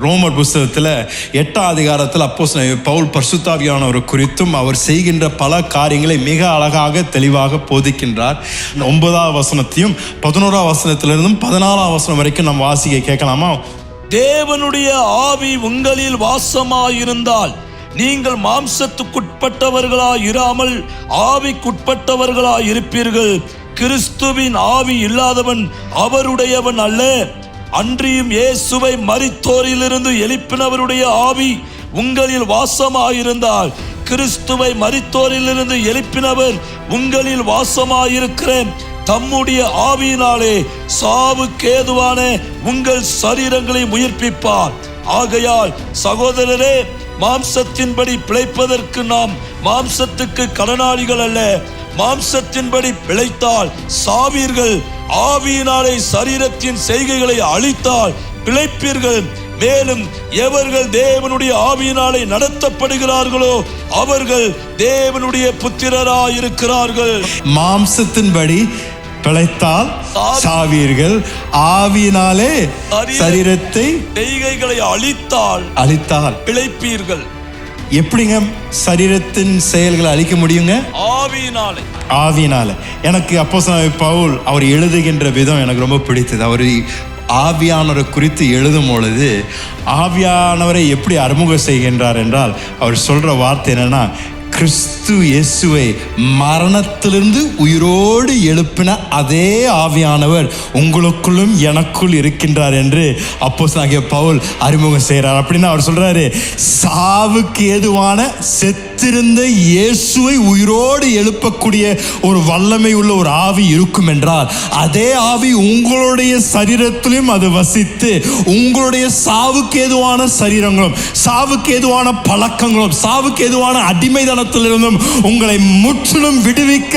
ரோமர் புஸ்தகத்தில் எட்டாம் அதிகாரத்தில் அப்போ பவுல் பர்சுத்தாவியானவர் குறித்தும் அவர் செய்கின்ற பல காரியங்களை மிக அழகாக தெளிவாக போதிக்கின்றார். ஒன்பதாம் வசனத்தையும் பதினோராம் வசனத்திலிருந்தும் பதினாலாம் வசனம் வரைக்கும் நம்ம வாசிக்க கேட்கலாமா? தேவனுடைய ஆவி உங்களில் வாசமாயிருந்தால் நீங்கள் மாம்சத்துக்குட்பட்டவர்களாய் இராமல் ஆவிக்குட்பட்டவர்களாய் இருப்பீர்கள் கிறிஸ்துவின் ஆவி இல்லாதவன் அவருடையவன் அல்ல. அன்றியும் இயேசுவை மரித்தோரிலிருந்து எழுப்பினவருடைய ஆவி உங்களில் வாசமாயிருந்தால் கிறிஸ்துவை மரித்தோரிலிருந்து எழுப்பினவர் உங்களில் வாசமாயிருக்கிற தம்முடைய ஆவியினாலே சாவுக்கேதுவான உங்கள் சரீரங்களை உயிர்ப்பிப்பார். ஆகையால் சகோதரரே மாம்சத்தின்படி பிழைப்பதற்கு நாம் மாம்சத்துக்கு கடனாளிகள் அல்ல. மாம்சத்தின்படி பிழைத்தால் சாவீர்கள். ஆவியினாலே சரீரத்தின் செய்கைகளை அழித்தால் பிழைப்பீர்கள். மேலும் எவர்கள் தேவனுடைய ஆவியினாலே நடத்தப்படுகிறார்களோ அவர்கள் தேவனுடைய புத்திரராயிருக்கிறார்கள். மாம்சத்தின்படி பிழைத்தால் சாவீர்கள். ஆவியினாலே சரீரத்தை செய்கைகளை அழித்தால் அழித்தால் பிழைப்பீர்கள். எப்படிங்க சரீரத்தின் செயல்களை அழிக்க முடியுங்க? ஆவியினாலே. ஆவியினால. எனக்கு அப்போ பவுல் அவர் எழுதுகின்ற விதம் எனக்கு ரொம்ப பிடித்தது. அவர் ஆவியானவரை குறித்து எழுதும் பொழுது ஆவியானவரை எப்படி அறிமுகம் செய்கின்றார் என்றால் அவர் சொல்ற வார்த்தை என்னன்னா கிறிஸ்து இயேசுவை மரணத்திலிருந்து உயிரோடு எழுப்பின அதே ஆவியானவர் உங்களுக்குள்ளும் எனக்குள் இருக்கின்றார் என்று அப்போ பவுல் அறிமுகம் செய்கிறார். அப்படின்னு அவர் சொல்றாரு சாவுக்கு ஏதுவான செத்திருந்த இயேசுவை உயிரோடு எழுப்பக்கூடிய ஒரு வல்லமை உள்ள ஒரு ஆவி இருக்கும் என்றால் அதே ஆவி உங்களுடைய சரீரத்திலும் அது வசித்து உங்களுடைய சாவுக்கு ஏதுவான சரீரங்களும் சாவுக்கு ஏதுவான பழக்கங்களும் சாவுக்கு ஏதுவான அடிமைதனத்திலிருந்தும் உங்களை முற்றிலும் விடுவிக்க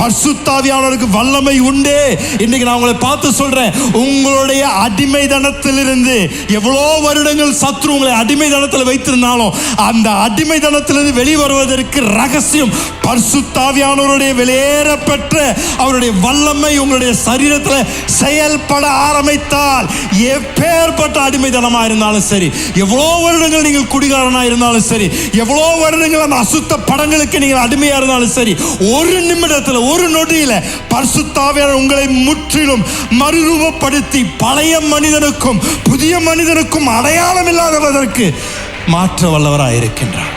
பசுத்தாவியானவருக்கு வல்லமை உண்டு. இன்னைக்கு நான் உங்களை பார்த்து சொல்றேன் உங்களுடைய அடிமைதனத்திலிருந்து எவ்வளோ வருடங்கள் சத்ரு உங்களை அடிமைதனத்தில் வைத்திருந்தாலும் அந்த அடிமைதனத்திலிருந்து வருவதற்கு ரகசியம். பரிசுத்தாவியானவருடைய வெளியேறப்பெற்ற அவருடைய வல்லமை உங்களுடைய சரீரத்தில் செயல்பட ஆரம்பித்தால் எப்பேற்பட்ட அடிமைதனமாக இருந்தாலும் சரி எவ்வளோ வருடங்கள் நீங்கள் குடிகாரனாக இருந்தாலும் சரி எவ்வளோ வருடங்கள் அந்த அசுத்த படங்களுக்கு நீங்கள் அடிமையாக இருந்தாலும் சரி ஒரு நிமிடத்தில் ஒரு நொடியில் பர்சுத்தாவியான உங்களை முற்றிலும் மறுரூபப்படுத்தி பழைய மனிதனுக்கும் புதிய மனிதனுக்கும் அடையாளம் இல்லாதவதற்கு மாற்ற வல்லவராக இருக்கின்றார்